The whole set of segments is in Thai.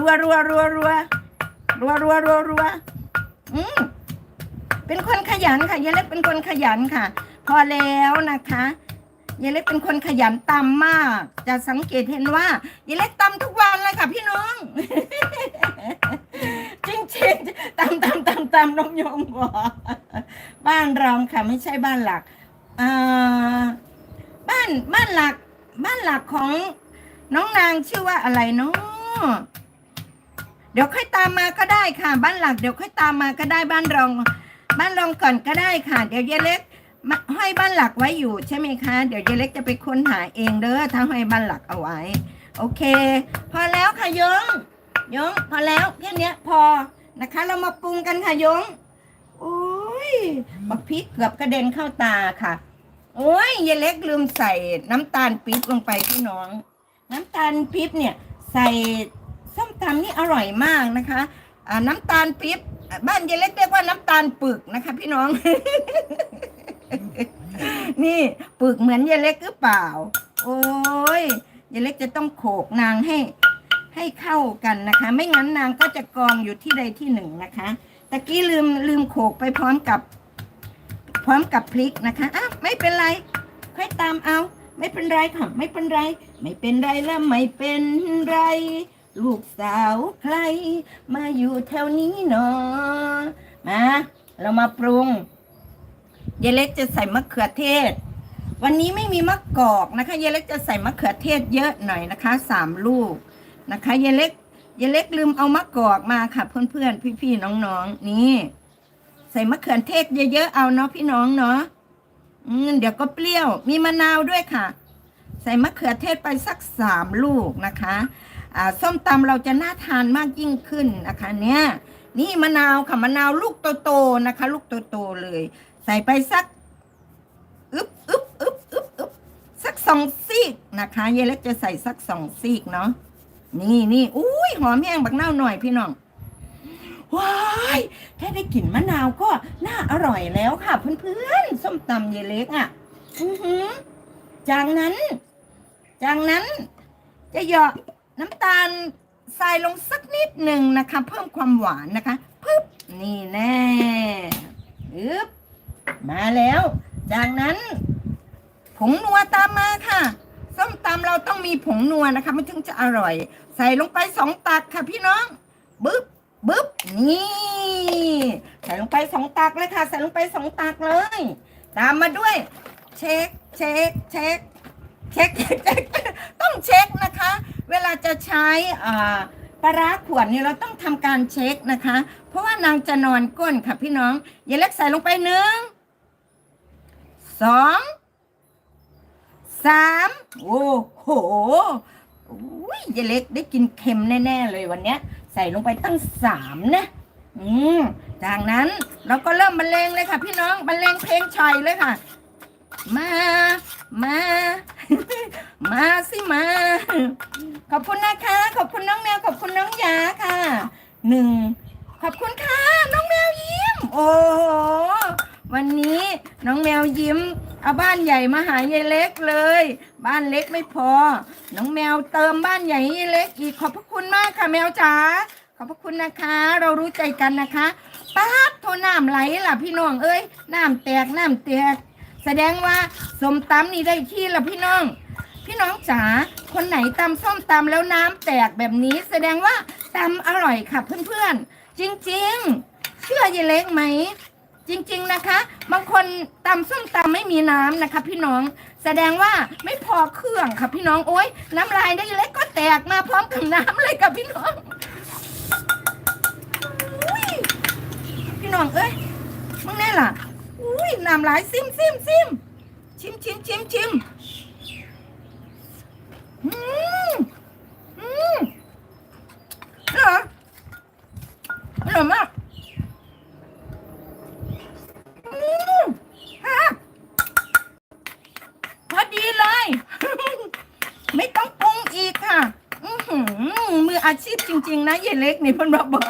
รัวรัวรัวรัวรัวรัวรัวรัวอืมเป็นคนขยันค่ะยายเล็กเป็นคนขยันค่ะ พอแล้วนะคะยายเล็กเป็นคนขยันตำมาก จะสังเกตเห็นว่ายายเล็กตำทุกวันเลยค่ะ พี่น้อง จริงๆตำตำตำตำน้องยงบอบ้านเราค่ะไม่ใช่บ้านหลักอบ้านบ้านหลัก บ้านหลักของน้องนางชื่อว่าอะไรเนาะ เดี๋ยวค่อยตามมาก็ได้ค่ะ บ้านหลักเดี๋ยวค่อยตามมาก็ได้บ้านรอง บ้านรองก่อนก็ได้ค่ะ เดี๋ยวยายเล็กห้อยบ้านหลักไว้อยู่ใช่ไหมคะ เดี๋ยวยายเล็กจะไปค้นหาเองเด้อถ้าห้อยบ้านหลักเอาไว้ โอเค พอแล้วค่ะยงยงพอแล้วแค่นี้พอนะคะ เรามาปรุงกันค่ะยงโอ้ยบักพริกเกือบกระเด็นเข้าตาค่ะ โอ้ยยายเล็กลืมใส่น้ำตาลปี๊บลงไปพี่น้อง น้ำตาลปี๊บเนี่ย ใส่ ตำนี่อร่อยมากนะคะน้ำตาลปี๊บบ้านยายเล็กเรียกว่าน้ำตาลปึกนะคะ พี่น้อง นี่ปึกเหมือนยายเล็กหรือเปล่า โอ้ยยายเล็กจะต้องโขกนางให้ ให้เข้ากันนะคะ ไม่งั้นนางก็จะกองอยู่ที่ใดที่หนึ่งนะคะตะกี้ลืมลืมโขกไปพร้อมกับ พร้อมกับพริกนะคะอะไม่เป็นไร ค่อยตามเอา ไม่เป็นไรค่ะ ไม่เป็นไร ไม่เป็นไรแล้วไม่เป็นไร ลูกสาวใคร มาอยู่แถวนี้เนาะมา เรามาปรุงยายเล็กจะใส่มะเขือเทศ วันนี้ไม่มีมะกอกนะคะยายเล็กจะใส่มะเขือเทศเยอะหน่อยนะคะสามลูกนะคะยายเล็กยายเล็กลืมเอามะกอกมาค่ะ เพื่อนๆพี่ๆน้องๆนี่ ใส่มะเขือเทศเยอะๆเอาเนาะพี่น้องเนาะอืมเดี๋ยวก็เปรี้ยว มีมะนาวด้วยค่ะ ใส่มะเขือเทศไปสักสามลูกนะคะ ส้มตำเราจะน่าทานมากยิ่งขึ้นนะคะเนี่ยนี่มะนาวค่ะมะนาวลูกโตๆนะคะ ลูกโตๆเลย ใส่ไปสักอึบอึบอึบอึบอึบสักสองซีกนะคะยายเล็กจะใส่สักสองซีกเนาะนี่นี่อุ้ยหอมแห้งบักเน่าหน่อยพี่น้องว้ายแค่ได้กลิ่นมะนาวก็น่าอร่อยแล้วค่ะ เพื่อนๆส้มตำเยายเล็กอะอือหือจากนั้น จากนั้นจะหยาะ น้ำตาลใส่ลงสักนิดหนึ่งนะคะ เพิ่มความหวานนะคะปึ๊บนี่แน่อึบมาแล้ว จากนั้น ผงนัวตามมาค่ะส้มตำเราต้องมีผงนัวนะคะมันถึงจะอร่อย ใส่ลงไปสองตักค่ะพี่น้องบึ๊บบึ๊บนี่ใส่ลงไปสองตักเลยค่ะ ใส่ลงไปสองตักเลย ตามมาด้วย เช็คเช็คเช็คเช็คเช็คต้องเช็คาจะใช้ปลาร้าขวดเนี่ยเราต้องทำการเช็คนะคะ เพราะว่านางจะนอนก้นค่ะพี่น้องอย่าเล็กใส่ลงไปหนึ่งสองสามโอ้โหอุ้ยยายเล็กได้กินเค็มแน่ ๆ เลยวันเนี้ย ใส่ลงไปตั้งสามนะอืมจากนั้นเราก็เริ่มบรรเลงเลยค่ะ พี่น้องบรรเลงเพลงชัยเลยค่ะ มา มา มาสิมา ขอบคุณนะคะ ขอบคุณน้องแมว ขอบคุณน้องยาค่ะหนึ่งขอบคุณค่ะ น้องแมวยิ้ม โอ้โหวันนี้น้องแมวยิ้ม เอาบ้านใหญ่มาหายายเล็กเลย บ้านเล็กไม่พอ น้องแมวเติมบ้านใหญ่ให้ยเล็กอีกขอบพระคุณมากค่ะแมวจ๋าขอบพระคุณนะคะ เรารู้ใจกันนะคะป๊าโทน้ำไหลล่ะพี่น้องเอ้ยน้ำแตกน้ำแตก แสดงว่าสมตำนี่ได้ที่ละพี่น้อง พี่น้องจ๋าคนไหนตำส้มตำแล้วน้ำแตกแบบนี้ แสดงว่าตำอร่อยค่ะเพื่อนๆ จริงๆ เชื่อยายเล็กไหม จริง ๆนะคะ บางคนตำส้มตำไม่มีน้ำนะคะ พี่น้องแสดงว่าไม่พอเครื่องค่ะพี่น้องโอ๊ยน้ำลายได้เล็กก็แตกมาพร้อมกับน้ำเลยค่ะพี่น้องพี่น้องเอ้ยมึงแน่ล่ะอุ้ยน้ำลายซิมซิมซิมชิมชิมชิมชิม อืมอืมอร่อยอร่อยมากพอดีเลย ไม่ต้องปรุงอีกค่ะ อือหือมืออาชีพจริง ๆ นะเยายเล็กนี่เพิ่นบอกบอก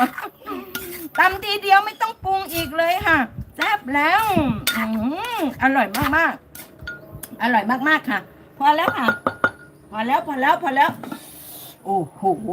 ตำทีเดียวไม่ต้องปรุงอีกเลยค่ะแซ่บแล้วอืออร่อยมากๆ อร่อยมากๆค่ะ พอแล้วค่ะ พอแล้วพอแล้วพอแล้ว โอ้โห